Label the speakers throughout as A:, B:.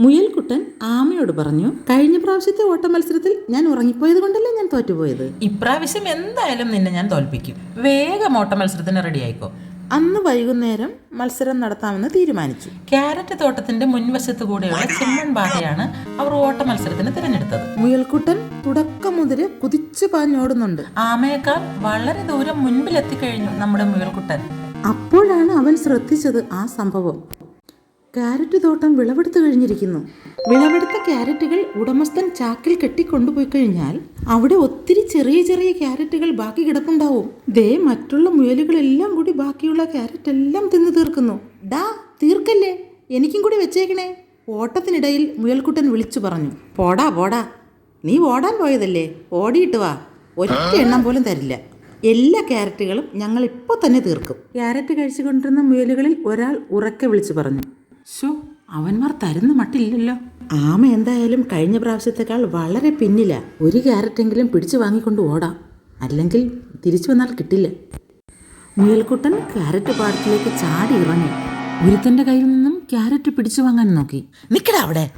A: മുയൽക്കുട്ടൻ ആമയോട് പറഞ്ഞു കഴിഞ്ഞ പ്രാവശ്യത്തെ ഓട്ട മത്സരത്തിൽ ഞാൻ ഉറങ്ങിപ്പോയത് കൊണ്ടല്ലേ ഞാൻ തോറ്റുപോയത്?
B: ഇപ്രാവശ്യം എന്തായാലും നിന്നെ ഞാൻ തോൽപ്പിക്കും. വേഗം ഓട്ട മത്സരത്തിന് റെഡി ആയിക്കോ.
A: അന്ന് വൈകുന്നേരം മത്സരം നടത്താമെന്ന് തീരുമാനിച്ചു.
B: ക്യാരറ്റ് തോട്ടത്തിന്റെ മുൻവശത്ത് കൂടെയുള്ള ചെമ്മൺ പാതയാണ് അവർ ഓട്ട മത്സരത്തിന് തിരഞ്ഞെടുത്തത്.
A: മുയൽക്കുട്ടൻ തുടക്കം മുതൽ കുതിച്ചു പാഞ്ഞോടുന്നുണ്ട്.
B: ആമയേക്കാൾ വളരെ ദൂരം മുൻപിലെത്തിക്കഴിഞ്ഞു നമ്മുടെ മുയൽക്കുട്ടൻ.
A: അപ്പോഴാണ് അവൻ ശ്രദ്ധിച്ചത് ആ സംഭവം. ക്യാരറ്റ് തോട്ടം വിളവെടുത്തു കഴിഞ്ഞിരിക്കുന്നു. വിളവെടുത്ത കാരറ്റുകൾ ഉടമസ്ഥൻ ചാക്കിൽ കെട്ടിക്കൊണ്ടുപോയി കഴിഞ്ഞാൽ അവിടെ ഒത്തിരി ചെറിയ ചെറിയ കാരറ്റുകൾ ബാക്കി കിടപ്പുണ്ടാവും. ദേ മറ്റുള്ള മുയലുകളെല്ലാം കൂടി ബാക്കിയുള്ള കാരറ്റ് എല്ലാം തിന്നു തീർക്കുന്നു. ഡാ തീർക്കല്ലേ? എനിക്കും കൂടി വെച്ചേക്കണേ. ഓട്ടത്തിനിടയിൽ മുയൽക്കുട്ടൻ വിളിച്ചു പറഞ്ഞു. പോടാ പോടാ. നീ ഓടാൻ പോയതല്ലേ? ഓടിയിട്ട് വാ. ഒറ്റ എണ്ണം പോലും തരില്ല. എല്ലാ ക്യാരറ്റുകളും ഞങ്ങൾ ഇപ്പോൾ തന്നെ തീർക്കും. ക്യാരറ്റ് കഴിച്ചുകൊണ്ടിരുന്ന മുയലുകളിൽ ഒരാൾ ഉറക്കെ വിളിച്ചു പറഞ്ഞു. ഷോ അവന്മാർ തരുന്ന മട്ടില്ലല്ലോ. ആമ എന്തായാലും കഴിഞ്ഞ പ്രാവശ്യത്തെക്കാൾ വളരെ പിന്നില. ഒരു ക്യാരറ്റെങ്കിലും പിടിച്ചു വാങ്ങിക്കൊണ്ട് ഓടാം. അല്ലെങ്കിൽ തിരിച്ചു വന്നാൽ കിട്ടില്ല. മുയൽക്കുട്ടൻ ക്യാരറ്റ് പാടത്തിലേക്ക് ചാടി ഇറങ്ങി. ഒരുത്തന്റെ കയ്യിൽ നിന്നും ക്യാരറ്റ് പിടിച്ചു വാങ്ങാൻ നോക്കി.
B: നിക്കടാ അവിടെ.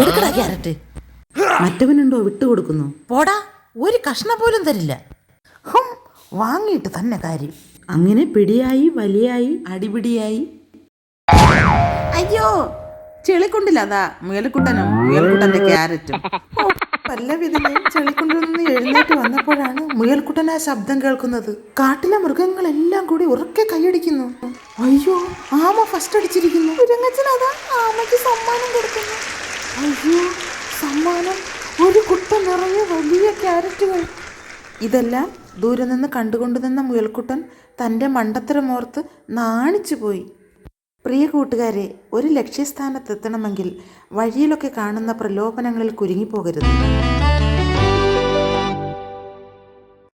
B: എടുക്കടാ ക്യാരറ്റ്.
A: മറ്റവനുണ്ടോ വിട്ടുകൊടുക്കുന്നു
B: പോടാ ഒരു കഷ്ണം പോലും തരില്ല. വാങ്ങിയിട്ട് തന്നെ കാര്യം.
A: അങ്ങനെ പിടിയായി വലിയായി അടിപിടിയായി ചെളിക്കൊണ്ടില്ല അതാ മുയൽക്കുട്ടനും മുയൽക്കുട്ടന്റെ ക്യാരറ്റും. ഓ, പല്ലവിധനെ ചെളിക്കുണ്ടിൽ നിന്ന് എഴുന്നേറ്റ് വന്നപ്പോഴാണ് മുയൽക്കുട്ടൻ ആ ശബ്ദം കേൾക്കുന്നത്. കാട്ടിലെ മൃഗങ്ങളെല്ലാം കൂടി ഉറക്കെ കൈയടിക്കുന്നു. അയ്യോ ആമ ഫസ്റ്റ് അടിച്ചിരിക്കുന്നു. ആമയ്ക്ക് സമ്മാനം കൊടുക്കുന്നു. അയ്യോ സമ്മാനം. ഒരു കുട്ട നിറയെ വലിയ ക്യാരറ്റുകൾ. ഇതെല്ലാം ദൂരെ നിന്ന് കണ്ടുകൊണ്ടു നിന്ന മുയൽക്കുട്ടൻ തന്റെ മണ്ടത്തരമോർത്ത് നാണിച്ചു പോയി പ്രിയ കൂട്ടുകാരെ ഒരു ലക്ഷ്യസ്ഥാനത്തെത്തണമെങ്കിൽ വഴിയിലൊക്കെ കാണുന്ന പ്രലോഭനങ്ങളിൽ കുരുങ്ങിപ്പോകരുത്.